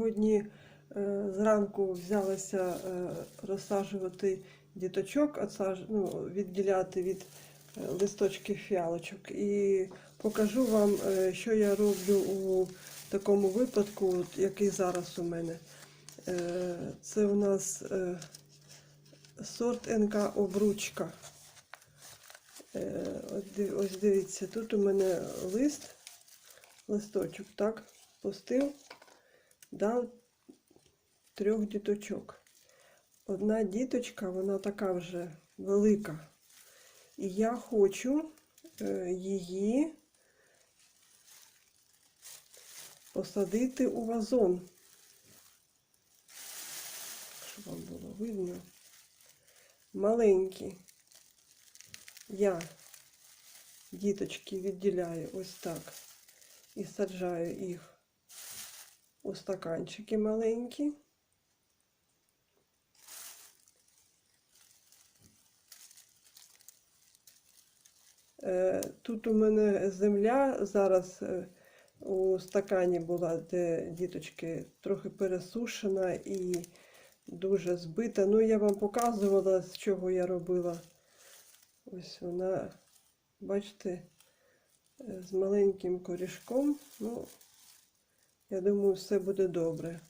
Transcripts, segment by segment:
сьогодні е, зранку взялася е, розсаджувати діточок, ну, відділяти від е, листочків фіалочок. І покажу вам, що я роблю у такому випадку, який зараз у мене. Це у нас сорт НК обручка. Ось дивіться, тут у мене лист, листочок, так, пустив, дав трьох діточок. Одна діточка, вона така вже велика. І я хочу е, її посадити у вазон. Щоб вам було видно. Маленький. Я діточки відділяю ось так і саджаю їх у стаканчики маленькі. Е, Тут у мене земля зараз е, у стакані була, де діточки трохи пересушена і дуже збита. Ну, я вам показувала, з чого я робила. Ось вона, бачите, е, з маленьким корішком. Ну, я думаю, все буде добре.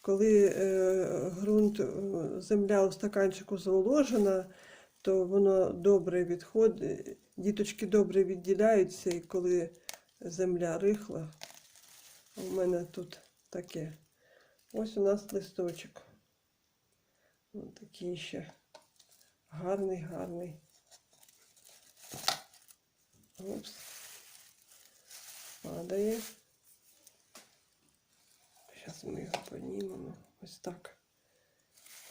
Коли е, ґрунт, е, земля у стаканчику зволожена, то воно добре відходить, діточки добре відділяються, і коли земля рихла, у мене тут таке. Ось у нас листочок. Ось такий ще гарний, гарний. Упс. Падає. Зараз ми його піднімемо. Ось так.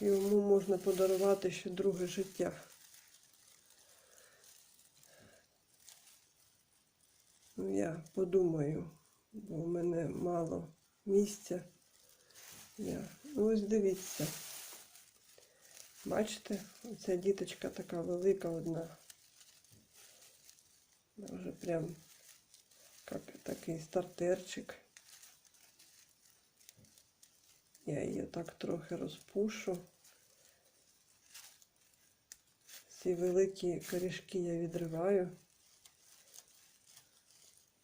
Йому можна подарувати ще друге життя. Ну, я подумаю, бо в мене мало місця. Я... Ну, ось дивіться. Бачите, оця діточка така велика одна. Вже прям як такий стартерчик. Я її так трохи розпушу. Ці великі корішки я відриваю.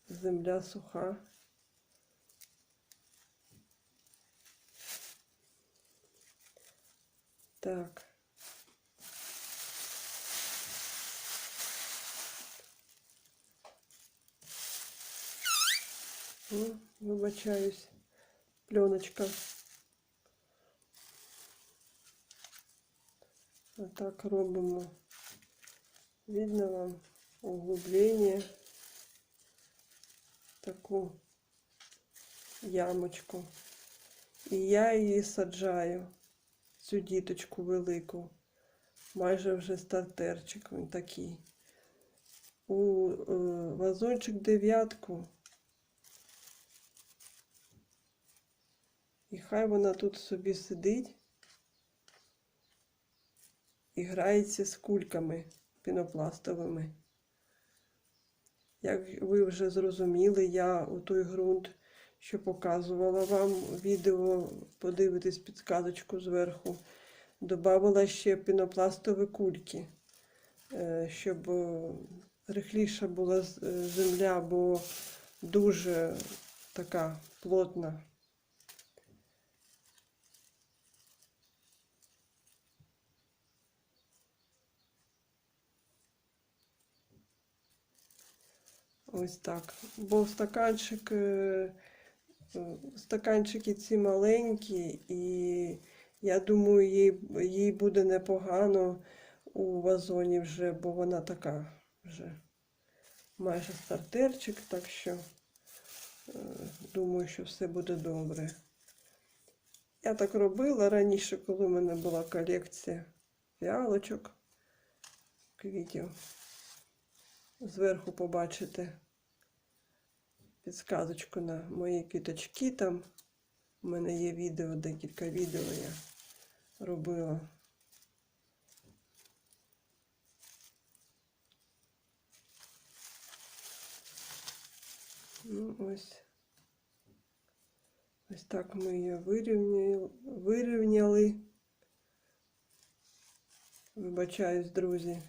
Земля суха. Так. Ну, вибачаюсь. Пленочка. Отак робимо. Видно вам углублення. Таку ямочку. І я її саджаю, цю діточку велику. Майже вже стартерчик він такий. У е, вазончик дев'ятку. І хай вона тут собі сидить і грається з кульками пінопластовими. Як ви вже зрозуміли, я у той ґрунт, що показувала вам відео, подивитись підсказочку зверху, додавала ще пінопластові кульки, е, щоб е, рихліша була земля, бо дуже така плотна. Ось так. Бо стаканчик, е, е, стаканчики ці маленькі, і я думаю, їй, їй буде непогано у вазоні вже, бо вона така вже майже стартерчик, так що е, думаю, що все буде добре. Я так робила раніше, коли в мене була колекція фіалочок, квітів. Зверху побачите підсказочку на мої квіточки там. У мене є відео, декілька відео я робила. Ну, ось. Ось так ми її вирівняли. вирівняли. Вибачаюсь, друзі.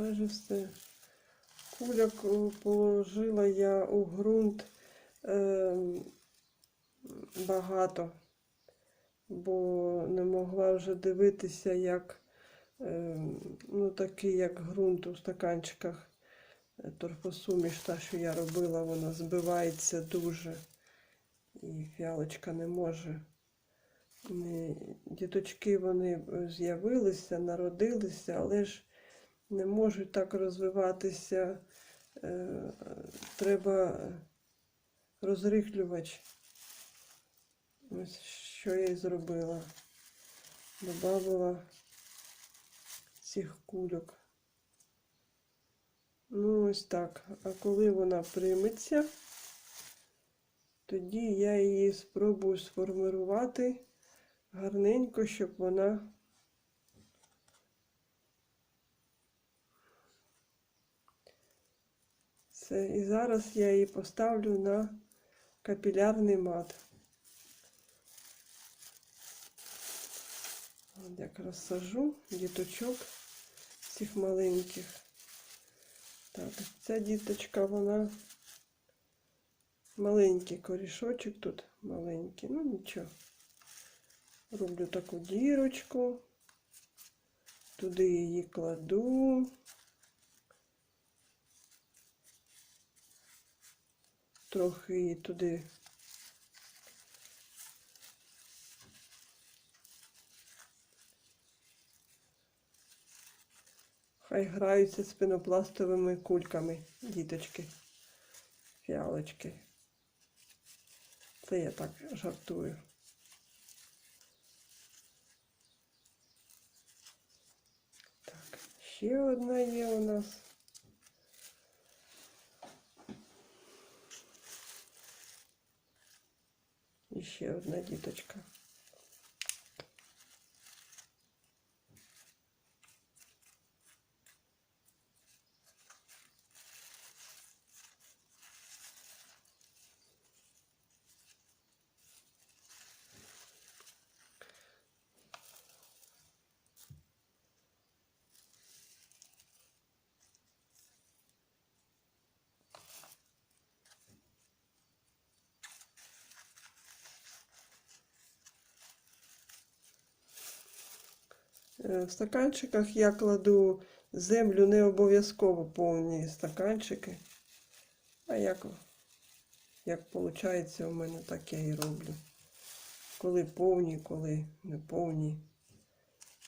Майже все. Куляк положила я у ґрунт е, багато, бо не могла вже дивитися, як е, ну, такий, як ґрунт у стаканчиках. Торфосуміш, та, що я робила, вона збивається дуже. І фіалочка не може. Діточки вони е, з'явилися, народилися, але ж не можуть так розвиватися. Е, Треба розрихлювач. Ось що я і зробила. Добавила цих кульок. Ну, ось так. А коли вона прийметься, тоді я її спробую сформувати гарненько, щоб вона Все. І зараз я її поставлю на капілярний мат. От як розсажу діточок цих маленьких. Так, ця діточка, вона маленький корішочок тут маленький, ну нічого. Роблю таку дірочку, туди її кладу. Трохи її туди. Хай граються з кульками, діточки, фіалочки. Це я так жартую. Так, ще одна є у нас. І ще одна діточка. В стаканчиках я кладу землю не обов'язково повні стаканчики. А як, як виходить, у мене так я і роблю. Коли повні, коли не повні.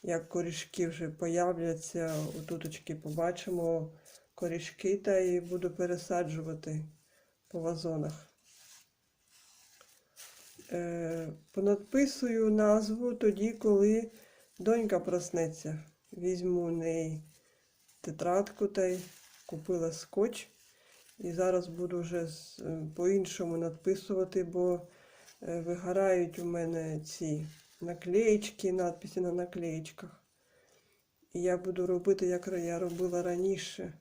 Як корішки вже появляться, отуточки побачимо корішки та і буду пересаджувати по вазонах. Е, понадписую назву тоді, коли Донька проснеться. Візьму у неї тетрадку та й купила скотч. І зараз буду вже е, по-іншому надписувати, бо е, вигорають у мене ці наклеєчки, надписи на наклеєчках. І я буду робити, як я робила раніше.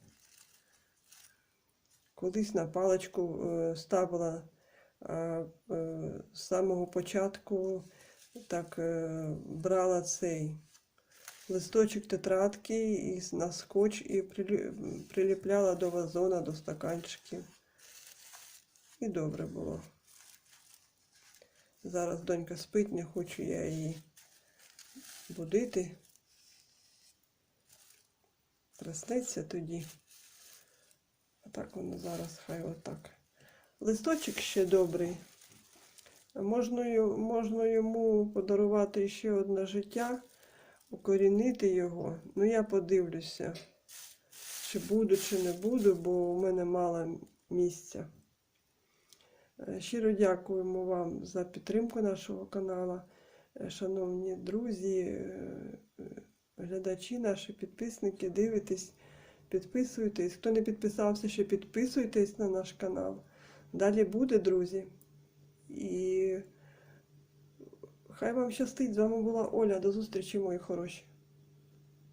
Колись на паличку е, ставила з самого початку так е, брала цей листочок тетрадки і на скотч і приліпляла до вазона, до стаканчиків. І добре було. Зараз донька спить, не хочу я її будити. Проснеться тоді. А так воно зараз хай отак. Листочок ще добрий. Можна, можна йому подарувати ще одне життя, укорінити його. Ну, я подивлюся, чи буду, чи не буду, бо у мене мало місця. Е, Щиро дякуємо вам за підтримку нашого каналу. е, шановні друзі, е, глядачі, наші підписники, дивитесь, підписуйтесь. Хто не підписався, ще підписуйтесь на наш канал. Далі буде, друзі. І хай вам щастить. З вами була Оля. До зустрічі, мої хороші.